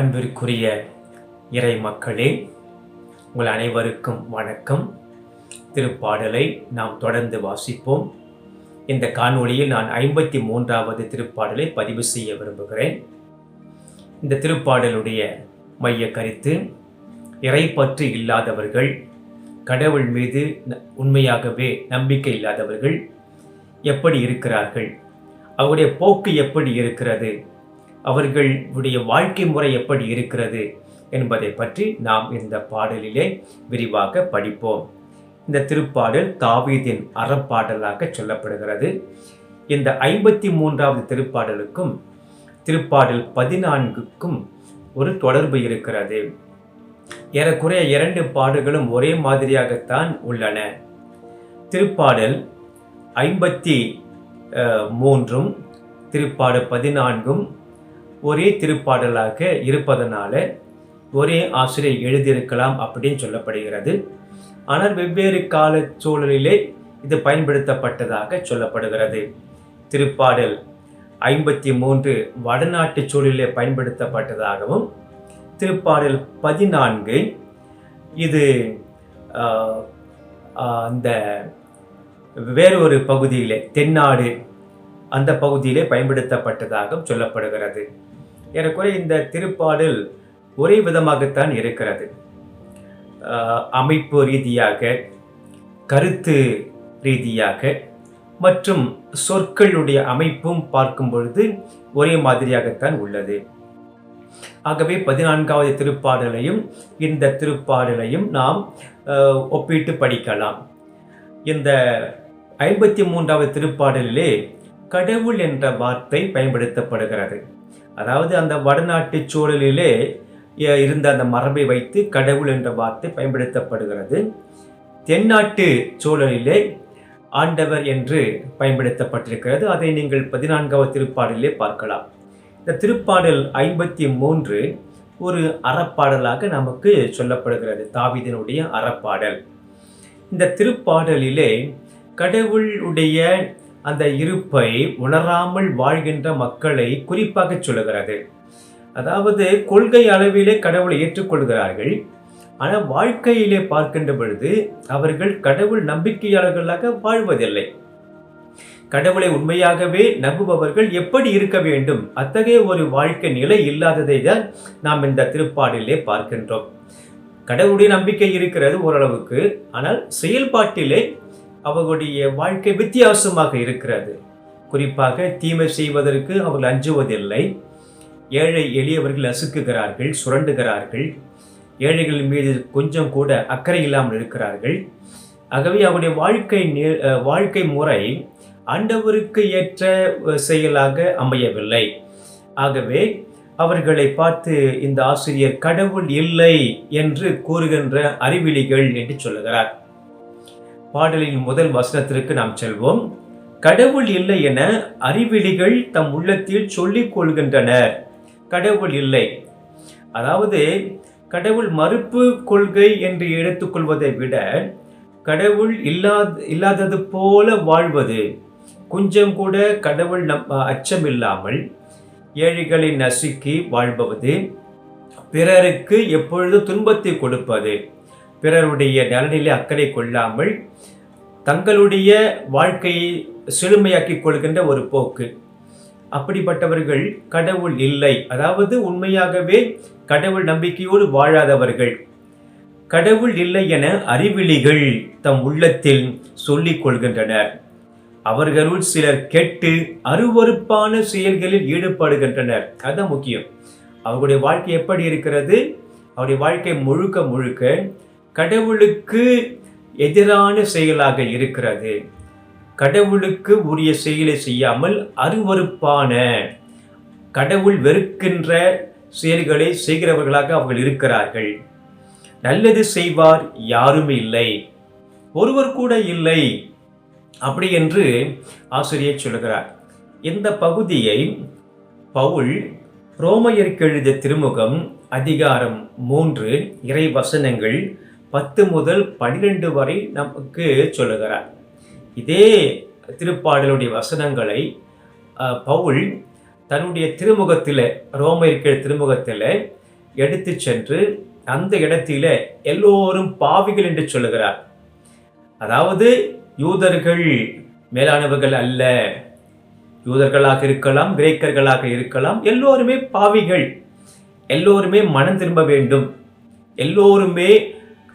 அன்பிற்குரிய இறை மக்களே உங்கள் அனைவருக்கும் வணக்கம். திருப்பாடலை நாம் தொடர்ந்து வாசிப்போம். இந்த காணொளியில் நான் ஐம்பத்தி மூன்றாவது திருப்பாடலை பதிவு செய்ய விரும்புகிறேன். இந்த திருப்பாடலுடைய மைய கருத்து இறைப்பற்று இல்லாதவர்கள் கடவுள் மீது உண்மையாகவே நம்பிக்கை இல்லாதவர்கள் எப்படி இருக்கிறார்கள்? அவருடைய போக்கு எப்படி இருக்கிறது? அவர்களுடைய வாழ்க்கை முறை எப்படி இருக்கிறது என்பதை பற்றி நாம் இந்த பாடலிலே விரிவாக படிப்போம். இந்த திருப்பாடல் தாவீதின் அறப்பாடலாக சொல்லப்படுகிறது. இந்த ஐம்பத்தி மூன்றாவது திருப்பாடலுக்கும் திருப்பாடல் பதினான்குக்கும் ஒரு தொடர்பு இருக்கிறது. ஏறக்குறைய இரண்டு பாடல்களும் ஒரே மாதிரியாகத்தான் உள்ளன. திருப்பாடல் ஐம்பத்தி மூன்றும் திருப்பாடல் பதினான்கும் ஒரே திருப்பாடலாக இருப்பதனால ஒரே ஆசிரியர் எழுதியிருக்கலாம் அப்படின்னு சொல்லப்படுகிறது. ஆனால் வெவ்வேறு கால சூழலிலே இது பயன்படுத்தப்பட்டதாக சொல்லப்படுகிறது. திருப்பாடல் ஐம்பத்தி மூன்று வடநாட்டு சூழலிலே பயன்படுத்தப்பட்டதாகவும் திருப்பாடல் பதினான்கு இது அந்த வேறொரு பகுதியிலே தென்னாடு அந்த பகுதியிலே பயன்படுத்தப்பட்டதாகவும் சொல்லப்படுகிறது. ஏறக்குறைய இந்த திருப்பாடல் ஒரே விதமாகத்தான் இருக்கிறது. அமைப்பு ரீதியாக கருத்து ரீதியாக மற்றும் சொற்களுடைய அமைப்பும் பார்க்கும் பொழுது ஒரே மாதிரியாகத்தான் உள்ளது. ஆகவே பதினான்காவது திருப்பாடலையும் இந்த திருப்பாடலையும் நாம் ஒப்பிட்டு படிக்கலாம். இந்த ஐம்பத்தி மூன்றாவது திருப்பாடலிலே கடவுள் என்ற வார்த்தை பயன்படுத்தப்படுகிறது. அதாவது அந்த வடநாட்டு சூழலிலே இருந்த அந்த மரபை வைத்து கடவுள் என்ற வார்த்தை பயன்படுத்தப்படுகிறது. தென்னாட்டு சூழலிலே ஆண்டவர் என்று பயன்படுத்தப்பட்டிருக்கிறது. அதை நீங்கள் பதினான்காவது திருப்பாடலிலே பார்க்கலாம். இந்த திருப்பாடல் ஐம்பத்தி மூன்று ஒரு அறப்பாடலாக நமக்கு சொல்லப்படுகிறது. தாவிதனுடைய அறப்பாடல். இந்த திருப்பாடலிலே கடவுளுடைய அந்த இருப்பை உணராமல் வாழ்கின்ற மக்களை குறிப்பாக சொல்லுகிறது. அதாவது கொள்கை அளவிலே கடவுளை ஏற்றுக்கொள்கிறார்கள். ஆனால் வாழ்க்கையிலே பார்க்கின்ற பொழுது அவர்கள் கடவுள் நம்பிக்கையாளர்களாக வாழ்வதில்லை. கடவுளை உண்மையாகவே நம்புபவர்கள் எப்படி இருக்க வேண்டும்? அத்தகைய ஒரு வாழ்க்கை நிலை இல்லாததை தான் நாம் இந்த திருப்பாடிலே பார்க்கின்றோம். கடவுளுடைய நம்பிக்கை இருக்கிறது ஓரளவுக்கு. ஆனால் செயல்பாட்டிலே அவர்களுடைய வாழ்க்கை வித்தியாசமாக இருக்கிறது. குறிப்பாக தீமை செய்வதற்கு அவர்கள் அஞ்சுவதில்லை. ஏழை எளியவர்கள் அசுக்குகிறார்கள் சுரண்டுகிறார்கள். ஏழைகள் மீது கொஞ்சம் கூட அக்கறை இல்லாமல் இருக்கிறார்கள். ஆகவே அவருடைய வாழ்க்கை வாழ்க்கை முறை ஆண்டவருக்கு ஏற்ற செயலாக அமையவில்லை. ஆகவே அவர்களை பார்த்து இந்த ஆசிரியர் கடவுள் இல்லை என்று கூறுகின்ற அறிவிலிகள் என்று சொல்லுகிறார். பாடலின் முதல் வசனத்திற்கு நாம் செல்வோம். கடவுள் இல்லை என அறிவிலிகள் தம் உள்ளத்தில் சொல்லிக் கொள்கின்றனர். கடவுள் இல்லை. அதாவது கடவுள் மறுப்பு கொள்கை என்று எடுத்துக்கொள்வதை விட கடவுள் இல்லாத இல்லாதது போல வாழ்வது. கொஞ்சம் கூட கடவுள் நம் அச்சம் இல்லாமல் ஏழைகளை நசுக்கி வாழ்பவது. பிறருக்கு எப்பொழுது துன்பத்தை கொடுப்பது? பிறருடைய நலனிலே அக்கறை கொள்ளாமல் தங்களுடைய வாழ்க்கையை செழுமையாக்கி கொள்கின்ற ஒரு போக்கு. அப்படிப்பட்டவர்கள் கடவுள் இல்லை. அதாவது உண்மையாகவே கடவுள் நம்பிக்கையோடு வாழாதவர்கள். கடவுள் இல்லை என அறிவிலிகள் தம் உள்ளத்தில் சொல்லிக் கொள்கின்றனர். அவர்களுள் சிலர் கெட்டு அருவருப்பான செயல்களில் ஈடுபடுகின்றனர். அதுதான் முக்கியம். அவர்களுடைய வாழ்க்கை எப்படி இருக்கிறது? அவருடைய வாழ்க்கை முழுக்க முழுக்க கடவுளுக்கு எதிரான செயலாக இருக்கிறது. கடவுளுக்கு உரிய செயலை செய்யாமல் அருவருப்பான கடவுள் வெறுக்கின்ற செயல்களை செய்கிறவர்களாக அவர்கள் இருக்கிறார்கள். நல்லது செய்வார் யாரும் இல்லை. ஒருவர் கூட இல்லை அப்படி என்று ஆசிரியர் சொல்கிறார். இந்த பகுதியை பவுல் ரோமையருக்கு எழுதிய திருமுகம் அதிகாரம் மூன்று இறை வசனங்கள் பத்து முதல் பன்னிரெண்டு வரை நமக்கு சொல்லுகிறார். இதே திருப்பாடலுடைய வசனங்களை பவுல் தன்னுடைய திருமுகத்தில் ரோம இருக்கிற திருமுகத்தில் எடுத்து சென்று அந்த இடத்தில எல்லோரும் பாவிகள் என்று சொல்லுகிறார். அதாவது யூதர்கள் மேலானவர்கள் அல்ல. யூதர்களாக இருக்கலாம் கிரேக்கர்களாக இருக்கலாம் எல்லோருமே பாவிகள். எல்லோருமே மனம் திரும்ப வேண்டும். எல்லோருமே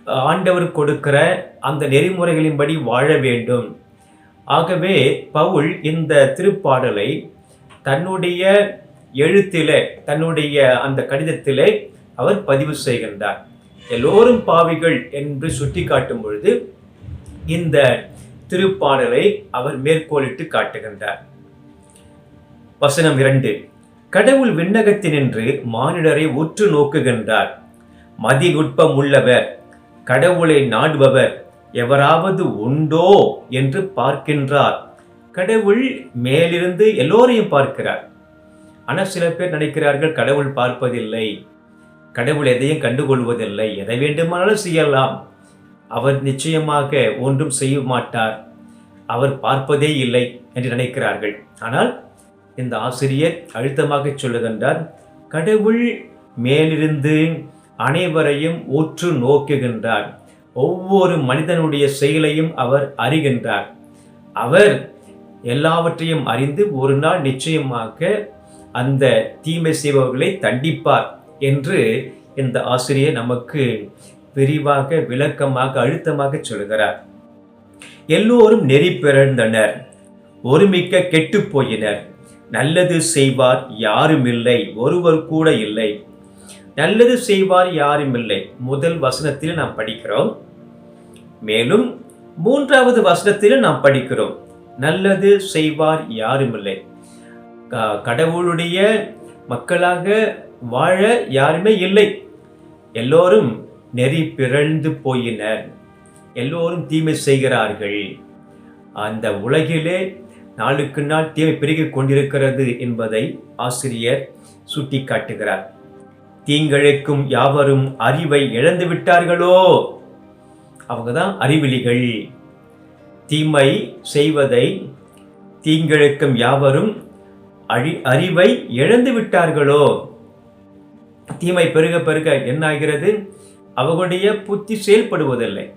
ஆண்டவர் கொடுக்கிற அந்த நெறிமுறைகளின்படி வாழ வேண்டும். ஆகவே பவுல் இந்த திருப்பாடலை தன்னுடைய எழுத்திலே தன்னுடைய அந்த கடிதத்திலே அவர் பதிவு செய்கின்றார். எல்லோரும் பாவிகள் என்று சுட்டிக்காட்டும் பொழுது இந்த திருப்பாடலை அவர் மேற்கோளிட்டு காட்டுகின்றார். வசனம் இரண்டு. கடவுள் விண்ணகத்தினின்று மானிடரை உற்று நோக்குகின்றார். மதிநுட்பம் உள்ளவர் கடவுளை நாடுபவர் எவராவது உண்டோ என்று பார்க்கின்றார். கடவுள் மேலிருந்து எல்லோரையும் பார்க்கிறார். ஆனால் சில பேர் நினைக்கிறார்கள் கடவுள் பார்ப்பதில்லை. கடவுள் எதையும் கண்டுகொள்வதில்லை. எதை வேண்டுமானாலும் செய்யலாம். அவர் நிச்சயமாக ஒன்றும் செய்ய மாட்டார். அவர் பார்ப்பதே இல்லை என்று நினைக்கிறார்கள். ஆனால் இந்த ஆசிரியர் அழுத்தமாக சொல்லுகின்றார் கடவுள் மேலிருந்து அனைவரையும் உற்று நோக்குகின்றார். ஒவ்வொரு மனிதனுடைய செயலையும் அவர் அறிகின்றார். அவர் எல்லாவற்றையும் அறிந்து ஒரு நாள் நிச்சயமாக அந்த தீமை செய்பவர்களை தண்டிப்பார் என்று இந்த ஆசிரியர் நமக்கு விரிவாக விளக்கமாக அழுத்தமாக சொல்கிறார். எல்லோரும் நெறி பிறந்தனர் ஒருமிக்க கெட்டு போயினர். நல்லது செய்வார் யாரும் இல்லை ஒருவர் கூட இல்லை. நல்லது செய்வார் யாரும் இல்லை. முதல் வசனத்தில் நாம் படிக்கிறோம். மேலும் மூன்றாவது வசனத்தில் நாம் படிக்கிறோம். நல்லது செய்வார் யாரும் இல்லை. கடவுளுடைய மக்களாக வாழ யாருமே இல்லை. எல்லோரும் நெறி பிறழ்ந்து போயினர். எல்லோரும் தீமை செய்கிறார்கள். அந்த உலகிலே நாளுக்கு நாள் தீமை பெருகிக் கொண்டிருக்கிறது என்பதை ஆசிரியர் சுட்டி காட்டுகிறார் தீங்கிழைக்கும் யாவரும் அறிவை இழந்து விட்டார்களோ? அவங்க தான் அறிவிலிகள். தீமை செய்வதை தீங்கிழைக்கும் யாவரும் அழி அறிவை இழந்து விட்டார்களோ? தீமை பெருக பெருக என்ன ஆகிறது அவர்களுடைய புத்தி செயல்படுவதில்லை.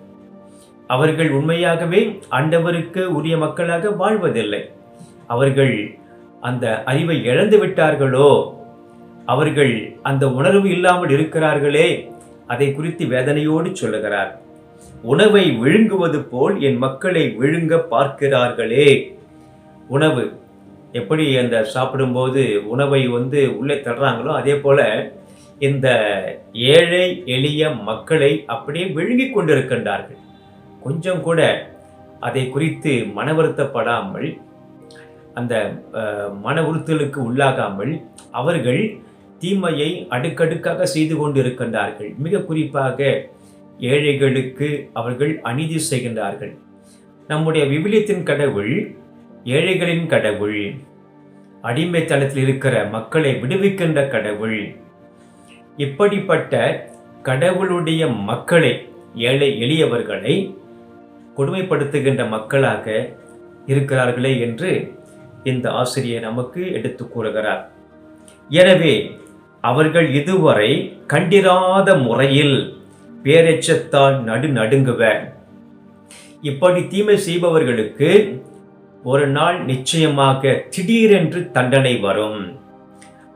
அவர்கள் உண்மையாகவே ஆண்டவருக்கு உரிய மக்களாக வாழ்வதில்லை. அவர்கள் அந்த அறிவை இழந்து விட்டார்களோ? அவர்கள் அந்த உணர்வு இல்லாமல் இருக்கிறார்களே அதை குறித்து வேதனையோடு சொல்லுகிறார். உணவை விழுங்குவது போல் என் மக்களை விழுங்க பார்க்கிறார்களே. உணவு எப்படி அந்த சாப்பிடும்போது உணவை வந்து உள்ளே தர்றாங்களோ அதே போல இந்த ஏழை எளிய மக்களை அப்படியே விழுங்கி கொண்டிருக்கின்றார்கள். கொஞ்சம் கூட அதை குறித்து மன வருத்தப்படாமல் அந்த மன உறுத்தலுக்கு உள்ளாகாமல் அவர்கள் தீமையை அடுக்கடுக்காக செய்து கொண்டிருக்கின்றார்கள். மிக குறிப்பாக ஏழைகளுக்கு அவர்கள் அநீதி செய்கின்றார்கள். நம்முடைய விவிலியத்தின் கடவுள் ஏழைகளின் கடவுள் அடிமைத்தளத்தில் இருக்கிற மக்களை விடுவிக்கின்ற கடவுள் இப்படிப்பட்ட கடவுளுடைய மக்களை ஏழை எளியவர்களை கொடுமைப்படுத்துகின்ற மக்களாக இருக்கிறார்களே என்று இந்த ஆசிரியர் நமக்கு எடுத்து கூறுகிறார். எனவே அவர்கள் இதுவரை கண்டிராத முறையில் பேரெச்சத்தால் நடு நடுங்குவர். இப்படி தீமை செய்பவர்களுக்கு ஒரு நாள் நிச்சயமாக திடீரென்று தண்டனை வரும்.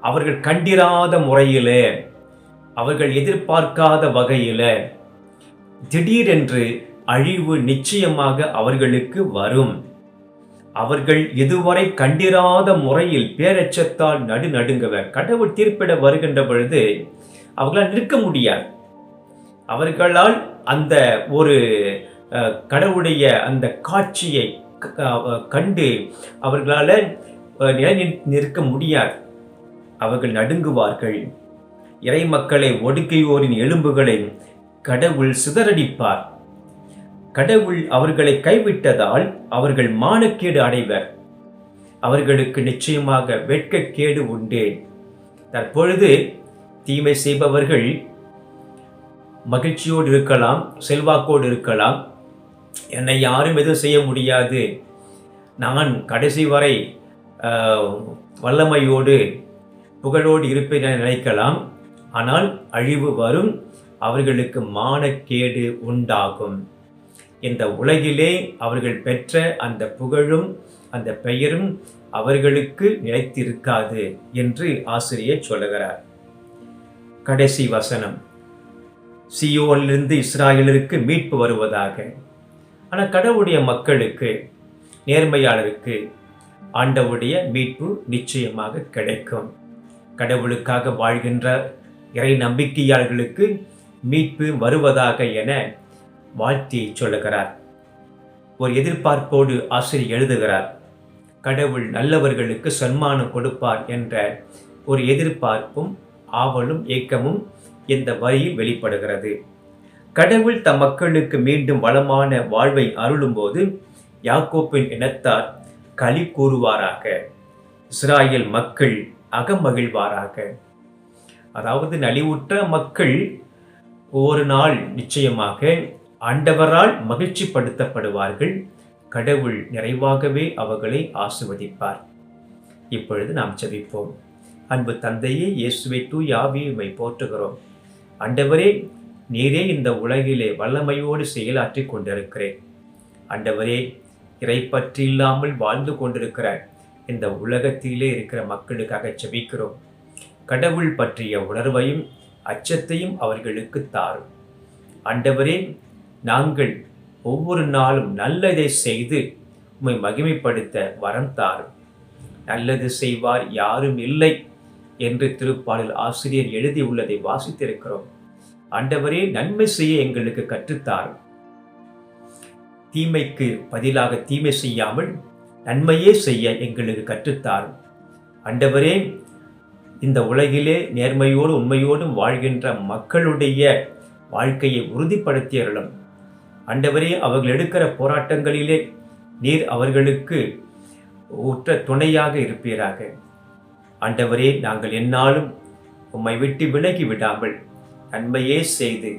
அவர்கள் கண்டிராத முறையில் அவர்கள் எதிர்பார்க்காத வகையில் திடீரென்று அழிவு நிச்சயமாக அவர்களுக்கு வரும். அவர்கள் இதுவரை கண்டிராத முறையில் பேரச்சத்தால் நடு நடுங்கவர். கடவுள் தீர்ப்பிட வருகின்ற பொழுது அவர்களால் நிற்க முடியாது. அவர்களால் அந்த ஒரு கடவுளுடைய அந்த காட்சியை கண்டு அவர்களால் நிலை நிற்க முடியாது. அவர்கள் நடுங்குவார்கள். இறை மக்களை ஒடுக்கையோரின் எலும்புகளை கடவுள் சிதறடிப்பார். கடவுள் அவர்களை கைவிட்டதால் அவர்கள் மானக்கேடு அடைவர். அவர்களுக்கு நிச்சயமாக வெட்கக்கேடு உண்டு தற்பொழுது தீமை செய்பவர்கள் மகிழ்ச்சியோடு இருக்கலாம் செல்வாக்கோடு இருக்கலாம். என்னை யாரும் எதுவும் செய்ய முடியாது. நான் கடைசி வரை வல்லமையோடு புகழோடு இருப்பேன் என நினைக்கலாம். ஆனால் அழிவு வரும் அவர்களுக்கு மானக்கேடு உண்டாகும். இந்த உலகிலே அவர்கள் பெற்ற அந்த புகழும் அந்த பெயரும் அவர்களுக்கு நிலைத்திருக்காது என்று ஆசிரியர் சொல்லுகிறார். கடைசி வசனம். சியோலிருந்து இஸ்ராயலருக்கு மீட்பு வருவதாக. ஆனால் கடவுடைய மக்களுக்கு நேர்மையாளருக்கு ஆண்டவுடைய மீட்பு நிச்சயமாக கிடைக்கும். கடவுளுக்காக வாழ்கின்ற இறை நம்பிக்கையாளர்களுக்கு மீட்பு வருவதாக என வாழ்த்தியை சொல்லுகிறார். ஒரு எதிர்பார்ப்போடு ஆசிரியர் எழுதுகிறார். கடவுள் நல்லவர்களுக்கு சன்மானம் கொடுப்பார் என்ற ஒரு எதிர்பார்ப்பும் ஆவலும் ஏக்கமும் இந்த வரியில் வெளிப்படுகிறது. கடவுள் தம் மக்களுக்கு மீண்டும் வளமான வாழ்வை அருளும்போது யாக்கோப்பின் இனத்தார் களி கூறுவாராக. இஸ்ராயல் மக்கள் அகமகிழ்வாராக. அதாவது நலிவுற்ற மக்கள் ஒரு நாள் நிச்சயமாக ஆண்டவரால் மகிழ்ச்சிப்படுத்தப்படுவார்கள். கடவுள் நிறைவாகவே அவர்களை ஆசிர்வதிப்பார். இப்பொழுது நாம் செபிப்போம் அன்பு தந்தையே இயேசுவை தூய் ஆவியுமை போற்றுகிறோம். அண்டவரே நீரே இந்த உலகிலே வல்லமையோடு செயலாற்றி கொண்டிருக்கிறேன். அண்டவரே இறை பற்றி இல்லாமல் வாழ்ந்து கொண்டிருக்கிற இந்த உலகத்திலே இருக்கிற மக்களுக்காக செபிக்கிறோம் கடவுள் பற்றிய உணர்வையும் அச்சத்தையும் அவர்களுக்கு தாரும். அண்டவரே நாங்கள் ஒவ்வொரு நாளும் நல்லதை செய்து உம்மை மகிமைப்படுத்த வரம் தாரும். நல்லது செய்வார் யாரும் இல்லை என்று திருப்பாடல் ஆசிரியர் எழுதியுள்ளதை வாசித்திருக்கிறோம். ஆண்டவரே நன்மை செய்ய எங்களுக்கு கற்றுத்தாரும். தீமைக்கு பதிலாக தீமை செய்யாமல் நன்மையே செய்ய எங்களுக்கு கற்றுத்தாரும். ஆண்டவரே இந்த உலகிலே நேர்மையோடு உண்மையோடும் வாழ்கின்ற மக்களுடைய வாழ்க்கையை உறுதிப்படுத்தியர்களும் அண்டவரே அவர்கள் எடுக்கிற போராட்டங்களிலே நீர் அவர்களுக்கு உற்ற துணையாக இருப்பீராக. ஆண்டவரே நாங்கள் என்னாலும் உம்மை விட்டு விலகி விடாமல் நன்மையே செய்து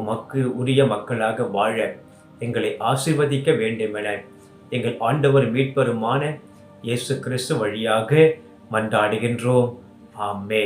உமக்கு உரிய மக்களாக வாழ எங்களை ஆசிர்வதிக்க வேண்டுமென எங்கள் ஆண்டவர் மீட்பருமான இயேசு கிறிஸ்து வழியாக மன்றாடுகின்றோம். ஆமே